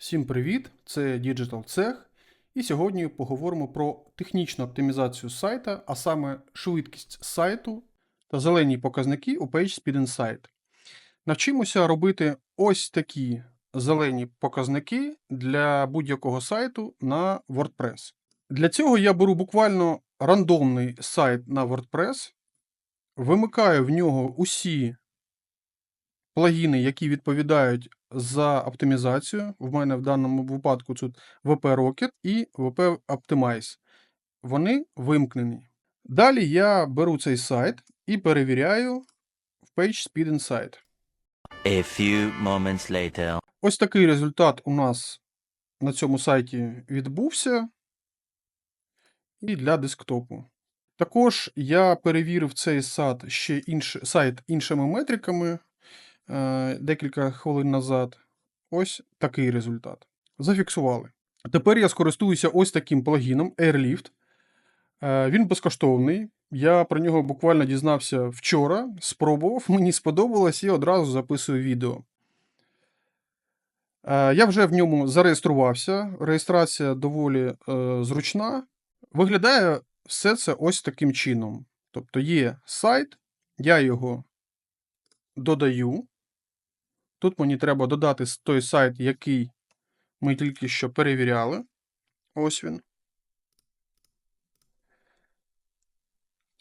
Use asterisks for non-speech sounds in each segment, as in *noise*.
Всім привіт! Це Digital Cech. І сьогодні поговоримо про технічну оптимізацію сайта, а саме швидкість сайту та зелені показники у PageSpeed Insight. Навчимося робити ось такі зелені показники для будь-якого сайту на WordPress. Для цього я беру буквально рандомний сайт на WordPress, вимикаю в нього усі плагіни, які відповідають за оптимізацію. В мене в даному випадку тут WP Rocket і WP Optimize. Вони вимкнені. Далі я беру цей сайт і перевіряю в PageSpeed Insight. A few moments later. Ось такий результат у нас на цьому сайті відбувся. І для десктопу. Також я перевірив цей сайт ще інш, сайт іншими метриками декілька хвилин назад. Ось такий результат. Зафіксували. Тепер я скористуюся ось таким плагіном Airlift. Е, він безкоштовний. Я про нього буквально дізнався вчора, спробував, *laughs* мені сподобалось і одразу записую відео. Е, Я вже в ньому зареєструвався. Реєстрація доволі е, зручна. Виглядає все це ось таким чином. Тобто є сайт, я його додаю. Тут мені треба додати той сайт, який ми тільки що перевіряли. Ось він.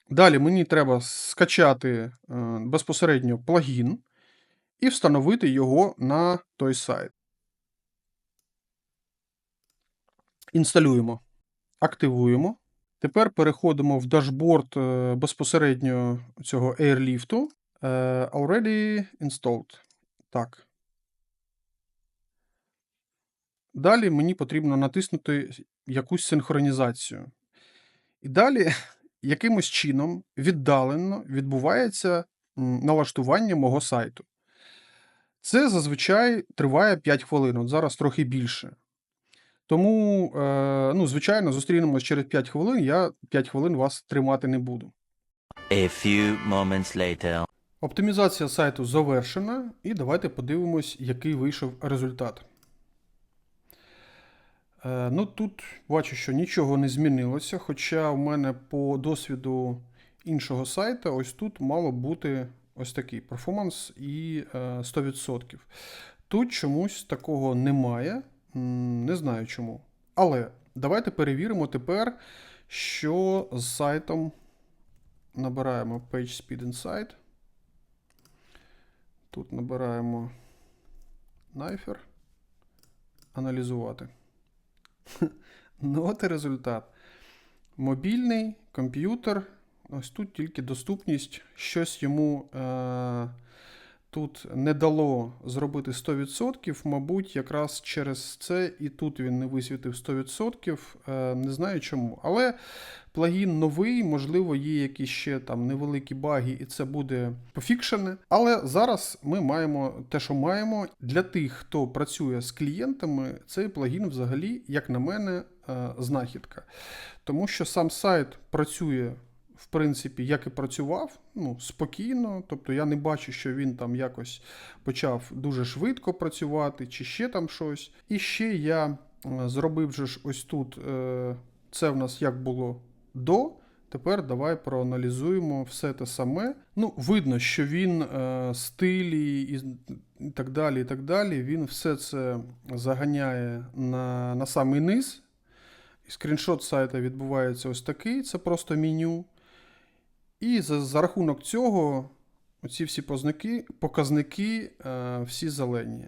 Далі мені треба скачати е, безпосередньо плагін і встановити його на той сайт. Інсталюємо, активуємо. Тепер переходимо в дашборд е, безпосередньо цього Airlift. Е, Already installed. Так. Далі мені потрібно натиснути якусь синхронізацію. І далі *laughs* якимось чином віддалено відбувається налаштування мого сайту. Це зазвичай триває 5 хвилин, от зараз трохи більше. Тому, е, ну, звичайно, зустрінемось через 5 хвилин. Я 5 хвилин вас тримати не буду. A few moments later. Оптимізація сайту завершена, і давайте подивимось, який вийшов результат. Е, ну, тут бачу, що нічого не змінилося, хоча в мене по досвіду іншого сайта, ось тут мало бути ось такий перформанс і е, 100%. Тут чомусь такого немає, не знаю чому. Але давайте перевіримо тепер, що з сайтом набираємо PageSpeed Insight. Тут набираємо Найфер. Аналізувати. *laughs* Ну, от і результат. Мобільний комп'ютер. Ось тут тільки доступність. Щось йому е, тут не дало зробити 100%. Мабуть, якраз через це і тут він не висвітив 100%. Е, не знаю чому. Але плагін новий, можливо, є якісь ще там невеликі баги, і це буде пофікшене. Але зараз ми маємо те, що маємо. Для тих, хто працює з клієнтами, цей плагін взагалі, як на мене, е, знахідка. Тому що сам сайт працює. В принципі, як і працював, ну, спокійно. Тобто я не бачу, що він там якось почав дуже швидко працювати, чи ще там щось. І ще я е, зробив же ж ось тут, е, це в нас як було до. Тепер давай проаналізуємо все те саме. Ну, видно, що він е, стилі і, і так далі, і так далі. Він все це заганяє на, на самий низ. Скріншот сайта відбувається ось такий, це просто меню. І за, за рахунок цього оці всі познаки, показники е, всі зелені.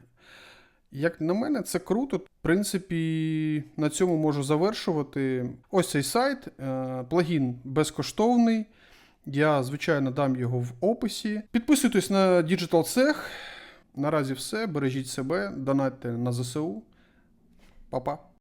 Як на мене, це круто. В принципі, на цьому можу завершувати. Ось цей сайт, е, плагін безкоштовний. Я, звичайно, дам його в описі. Підписуйтесь на Digital Cech. Наразі все. Бережіть себе, донатьте на ЗСУ. Па-па.